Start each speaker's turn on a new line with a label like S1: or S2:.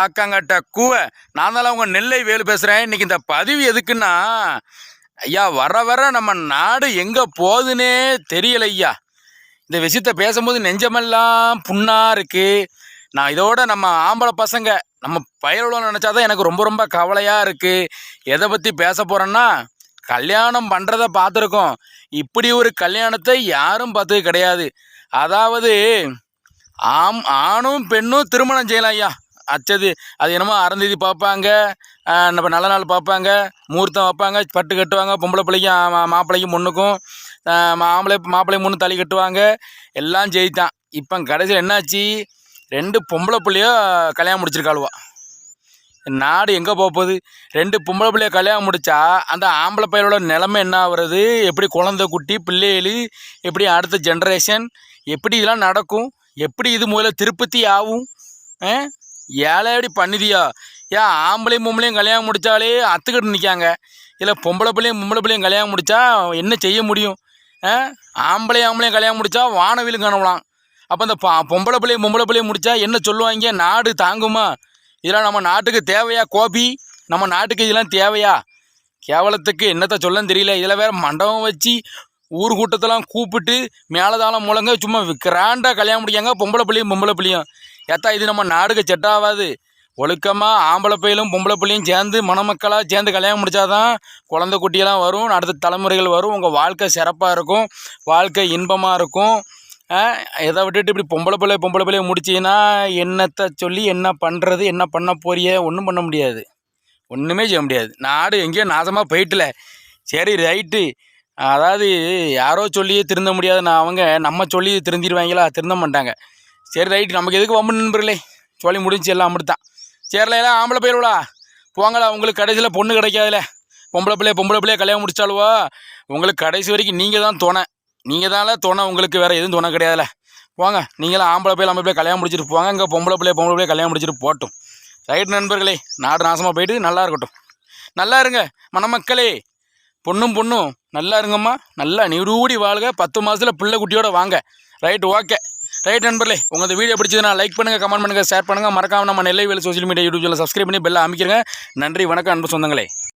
S1: ஆக்கங்கட்ட கூவ. நான் தான் உங்கள் நெல்லை வேலு பேசுகிறேன் இன்னைக்கு இந்த பதிவு எதுக்குன்னா ஐயா வர வர நம்ம நாடு எங்கே போகுதுன்னே தெரியல ஐயா. இந்த விஷயத்த பேசும்போது நெஞ்சமெல்லாம் புண்ணாக இருக்குது நான் இதோட நம்ம ஆம்பளை பசங்க நம்ம பயிரிடம்னு நினச்சா தான் எனக்கு ரொம்ப ரொம்ப கவலையாக இருக்குது எதை பற்றி பேச போகிறேன்னா கல்யாணம் பண்ணுறத பார்த்துருக்கோம். இப்படி ஒரு கல்யாணத்தை யாரும் பார்த்தது கிடையாது. அதாவது ஆம் ஆணும் பெண்ணும் திருமணம் செய்யலாம் ஐயா. அச்சது அது என்னமோ அறந்ததி பார்ப்பாங்க நம்ம நல்ல நாள் பார்ப்பாங்க முகூர்த்தம் வைப்பாங்க பட்டு கட்டுவாங்க பொம்பளை பிள்ளைக்கும் மாப்பிள்ளைக்கும் பொண்ணுக்கும் மாம்பளை மாப்பிள்ளை மாப்பிள்ளை முன்னு தள்ளி கட்டுவாங்க எல்லாம் ஜெயித்தான். இப்போ கடைசியில் என்னாச்சு? ரெண்டு பொம்பளை பிள்ளையோ கல்யாணம் முடிச்சிருக்காளுவா. நாடு எங்கே போகுது? ரெண்டு பொம்பளை பிள்ளைய கல்யாணம் முடித்தா அந்த ஆம்பளை பையனோட நிலைமை என்ன ஆகுறது? எப்படி குழந்தை குட்டி பிள்ளைகள் எப்படி அடுத்த ஜென்ரேஷன் எப்படி இதெல்லாம் நடக்கும்? எப்படி இது முதல்ல திருப்பதி ஆகும்? ஏழை எப்படி பண்ணுதியா? ஏன் ஆம்பளையும் பொம்பளையும் கல்யாணம் முடித்தாலே அத்துக்கிட்டு நிற்காங்க இல்லை பொம்பளை பிள்ளையும் பொம்பளை பிள்ளையும் கல்யாணம் முடித்தா என்ன செய்ய முடியும்? ஆம்பளை ஆம்பளையும் கல்யாணம் முடித்தா வானவிலும் காணலாம். அப்போ இந்த பா பொம்பளை பிள்ளையும் பொம்பளை பிள்ளையும் முடித்தா என்ன சொல்லுவாங்க? நாடு தாங்குமா? இதெல்லாம் நம்ம நாட்டுக்கு தேவையா கோபி? நம்ம நாட்டுக்கு இதெல்லாம் தேவையா? கேவலத்துக்கு என்னத்தை சொல்லன்னு தெரியல. இதில் வேற மண்டபம் வச்சு ஊர் கூட்டத்தெல்லாம் கூப்பிட்டு மேலதாளம் மூலங்க சும்மா கிராண்டாக கல்யாணம் முடிக்காங்க பொம்பளை பிள்ளையும் பொம்பளை பிள்ளையும். ஏத்தா இது நம்ம நாடுக்கு செட் ஆகாது. ஒழுக்கமாக ஆம்பளை பையலும் பொம்பளை பிள்ளையும் சேர்ந்து மணமக்களாக சேர்ந்து கல்யாணம் முடித்தாதான் குழந்தை குட்டியெல்லாம் வரும் அடுத்த தலைமுறைகள் வரும். உங்கள் வாழ்க்கை சிறப்பாக இருக்கும் வாழ்க்கை இன்பமாக இருக்கும். எதை இதை விட்டுட்டு இப்படி பொம்பளை பிள்ளை பொம்பளை பிள்ளைய முடிச்சின்னா என்னத்தை சொல்லி என்ன பண்ணுறது என்ன பண்ண போறிய? ஒன்றும் பண்ண முடியாது. ஒன்றுமே செய்ய முடியாது. நாடு எங்கேயோ நாசமாக போயிட்டல. சரி ரைட்டு. அதாவது யாரோ சொல்லியே திருந்த முடியாது நான் அவங்க நம்ம சொல்லி திருந்திடுவாங்களா? திருந்த மாட்டாங்க. சரி ரைட்டு நமக்கு எதுக்கு வம்பு நண்பர்களே? சொல்லி முடிஞ்சு எல்லாம் அப்படித்தான் சரில எல்லாம் ஆம்பளை போயிடுவா போங்களா உங்களுக்கு கடைசியில் பொண்ணு கிடைக்காதுல. பொம்பளை பிள்ளைய பொம்பளை பிள்ளைய கல்யாணம் முடிச்சாலுவா உங்களுக்கு கடைசி வரைக்கும் நீங்கள் தான் துணை. நீங்கள் தானே துணை உங்களுக்கு வேறு எதுவும் துணை கிடையாதுல. போங்க நீங்களாம் ஆம்பளை பிள்ளை ஆம்பளை பிள்ளை கல்யாணம் முடிச்சிட்டு போங்க. இங்கே பொம்பளை பிள்ளைய பொம்பளை பிள்ளைய கல்யாணம் முடிச்சிட்டு போட்டும் ரைட் நண்பர்களே நாடு நாசமாக போயிட்டு நல்லா இருக்கட்டும். நல்லா இருங்க மணமக்களே. பொண்ணும் பொண்ணும் நல்லா இருங்கம்மா. நல்லா நிரூடி வாழ்க. பத்து மாதத்தில் பிள்ளை குட்டியோட வாங்க. Right okay. ரைட் நண்பர்களே உங்கள் வீடியோ பிடிச்சதுன்னா லைக் பண்ணுங்கள் கமெண்ட் பண்ணுங்கள் ஷேர் பண்ணுங்கள் மறக்காம நம்ம நெல்லை வேலை social media YouTube channel subscribe பண்ணி பெல்ல அமைக்கிறங்க நன்றி வணக்கம் அன்பு சொந்தங்களே.